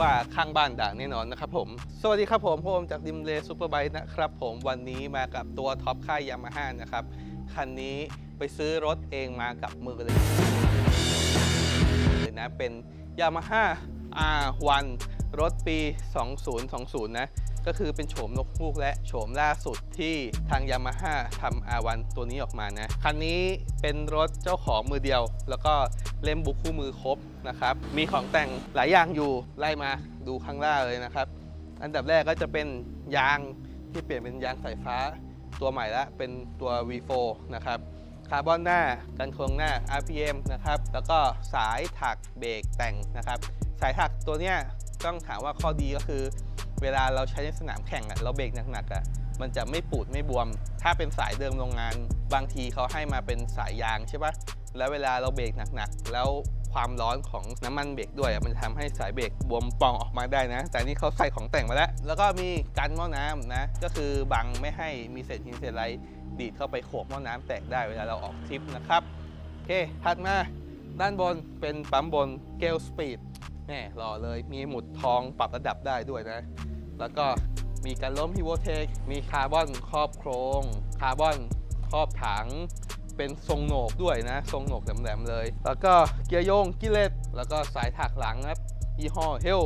ว่าข้างบ้านด่างแน่นอนนะครับผม สวัสดีครับผมผมจากดิมเลซูเปอร์ไบค์นะครับผมวันนี้มากับตัวท็อปค่ายยามาฮ่านะครับ คันนี้ไปซื้อรถเองมากับมือเลยเลยนะเป็นยามาฮ่า R1 รถปี 2020 นะ ก็คือเป็นโฉมนกฮูกและโฉมล่าสุดที่ทาง Yamaha ทำ R1 ตัวนี้ออกมานะ คันนี้เป็นรถเจ้าของมือเดียว แล้วก็เล่มบุ๊กคู่มือครบนะครับ มีของแต่งหลายอย่างอยู่ไล่มาดูข้างล่างเลยนะครับ อันดับแรกก็จะเป็นยางที่เปลี่ยนเป็นยางสายฟ้าตัวใหม่ละเป็นตัว V4 นะครับคาร์บอนหน้ากันโครงหน้า RPM นะครับ แล้วก็สายถักเบรกแต่งนะครับ สายถักตัวเนี้ยต้องถามว่าข้อดีก็คือ เวลาเราใช้ในสนามแข่งอะเราเบรกหนักๆอะมันจะไม่ปูดไม่บวม ถ้าเป็นสายเดิมโรงงาน บางทีเขาให้มาเป็นสายยางใช่ปะแล้วเวลาเราเบรกหนักๆ แล้วความร้อนของน้ำมันเบรกด้วยอะมันจะทำให้สายเบรกบวมปองออกมาได้นะ แต่นี่เขาใส่ของแต่งมาแล้ว แล้วก็มีกันหม้อน้ำนะ ก็คือบังไม่ให้มีเศษหินเศษอะไรดีดเข้าไปโขกหม้อน้ำแตกได้เวลาเราออกทริปนะครับโอเคถัดมาด้านบนเป็นปั๊มบนเกลสปีดแน่หล่อเลยมีหมุดทองปรับระดับได้ด้วยนะ แล้วก็มีการล้มพิโวเทคมีคาร์บอนครอบโครง คาร์บอนครอบถัง เป็นทรงโหนกด้วยนะ ทรงโหนกแหลมๆเลย แล้วก็เกียร์โยงกิเลตแล้วก็สายถักหลังนะครับยี่ห้อเฮล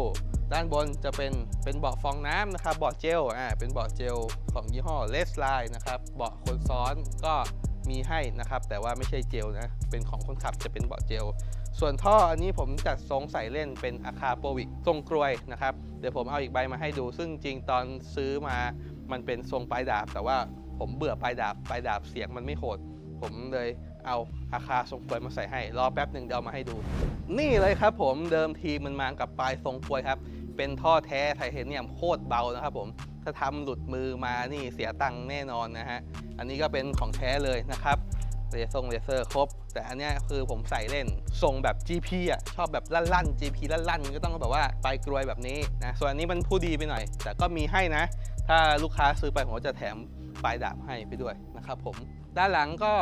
ด้านบนจะเป็นเป็นเบาะฟองน้ำนะครับเบาะเจลอ่าเป็นเบาะเจลของยี่ห้อเลสไลน์นะครับเบาะคนซ้อนก็ มีให้นะครับ แต่ว่าไม่ใช่เจลนะ เป็นของคนขับจะเป็นเบาะเจล ส่วนท่ออันนี้ผมจัดทรงใส่เล่นเป็นอาคาโปวิกทรงกรวยนะครับ เดี๋ยวผมเอาอีกใบมาให้ดู ซึ่งจริงตอนซื้อมามันเป็นทรงปลายดาบ แต่ว่าผมเบื่อปลายดาบปลายดาบเสียงมันไม่โหด ผมเลยเอาอาคาทรงกลวยมาใส่ให้ รอแป๊บหนึ่งเดี๋ยวเอามาให้ดู นี่เลยครับผมเดิมทีมันมากับปลายทรงกลวยครับ เป็นท่อแท้ไทเทเนียมโคตรเบานะครับผม ถ้าทำหลุดมือมานี่เสียตังค์แน่นอนนะฮะ อันนี้ก็เป็นของแท้เลยนะครับเลเซอร์เลเซอร์ครบ แต่อันนี้คือผมใส่เล่นทรงแบบ GP อะชอบแบบลั่นๆ GP ลั่นๆ ก็ต้องแบบว่าไปกรวยแบบนี้นะ ส่วนอันนี้มันผู้ดีไปหน่อย แต่ก็มีให้นะ ถ้าลูกค้าซื้อไปผมก็จะแถมปลายดาบให้ไปด้วยนะครับผม ด้านหลังก็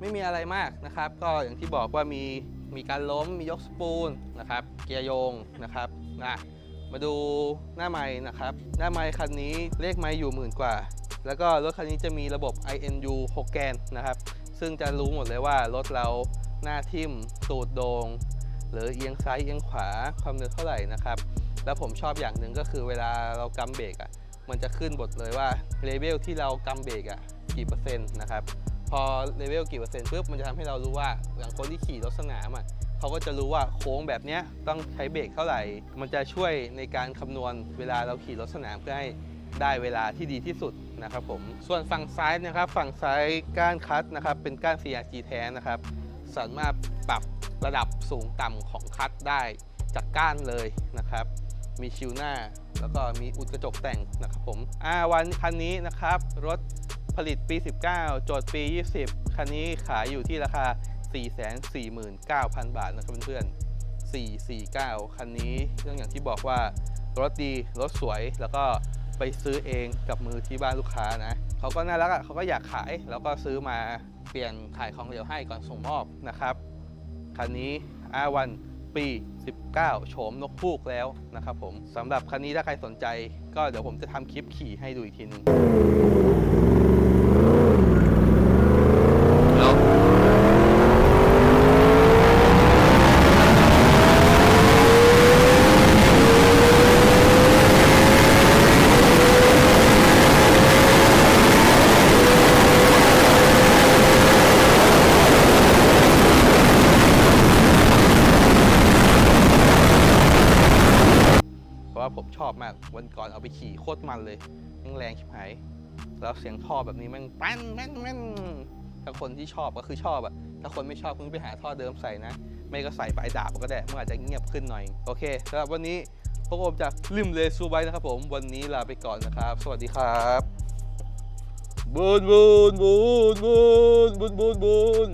ไม่มีอะไรมากนะครับ ก็อย่างที่บอกว่ามีมีการล้มมียกสปูลนะครับ เกียร์โยงนะครับนะ มาดูหน้าไม้นะครับ หน้าไม้คันนี้เลขไม้อยู่หมื่นกว่า แล้วก็รถคันนี้จะมีระบบ INU 6 แกนนะครับ ซึ่งจะรู้หมดเลยว่ารถเราหน้าทิ่มตูดโดง หรือเอียงซ้ายเอียงขวาความเร็วเท่าไหร่นะครับ แล้วผมชอบอย่างหนึ่งก็คือเวลาเรากำเบรกอะมันจะขึ้นบทเลยว่าเลเวลที่เรากำเบรกอะกี่เปอร์เซ็นต์นะครับพอเลเวลกี่เปอร์เซ็นต์ปุ๊บมันจะทำให้เรารู้ว่าอย่างคนที่ขี่รถสนามอะ เขาก็จะรู้ว่าโค้งแบบนี้ต้องใช้เบรกเท่าไหร่ มันจะช่วยในการคำนวณเวลาเราขี่รถสนามเพื่อให้ได้เวลาที่ดีที่สุดนะครับผม ส่วนฝั่งซ้ายนะครับฝั่งซ้ายก้านคัดนะครับเป็นก้าน CRG แท้นะครับ สามารถปรับระดับสูงต่ำของคัดได้จากก้านเลยนะครับ มีชิวหน้า แล้วก็มีอุดกระจกแต่งนะครับผมอ่าวันคันนี้นะครับ รถผลิตปี 19 โจทย์ปี 20 คันนี้ขายอยู่ที่ราคา 449,000 บาทนะครับเพื่อนๆ449 คันนี้เรื่องอย่างที่บอกว่ารถดีรถสวยแล้วก็ไปซื้อเองกับมือที่บ้านลูกค้านะเขาก็น่ารักอะเขาก็อยากขายแล้วก็ซื้อมาเปลี่ยนขายของเหลวให้ก่อนส่งมอบนะครับคันนี้ R1 ปี 19 โฉมนกพูกแล้วนะครับผมสำหรับคันนี้ถ้าใครสนใจ ก็เดี๋ยวผมจะทำคลิปขี่ให้ดูอีกทีนึงแล้ว เพราะว่าผมชอบมากวันก่อนเอาไปขี่โคตรมันเลยยังแรงชิบหายแล้วเสียงท่อแบบนี้มันแป้นแม่นแม่นถ้าคนที่ชอบก็คือชอบอะถ้าคนไม่ชอบคุณไปหาท่อเดิมใส่นะ ไม่ก็ใส่ปลายดาบก็ได้มันอาจจะเงียบขึ้นหน่อย โอเคสำหรับวันนี้พวกผมจากลิมเลซูไบนะครับผม วันนี้ลาไปก่อนนะครับ สวัสดีครับบูนบูนบูนบูนบูนบูนบูน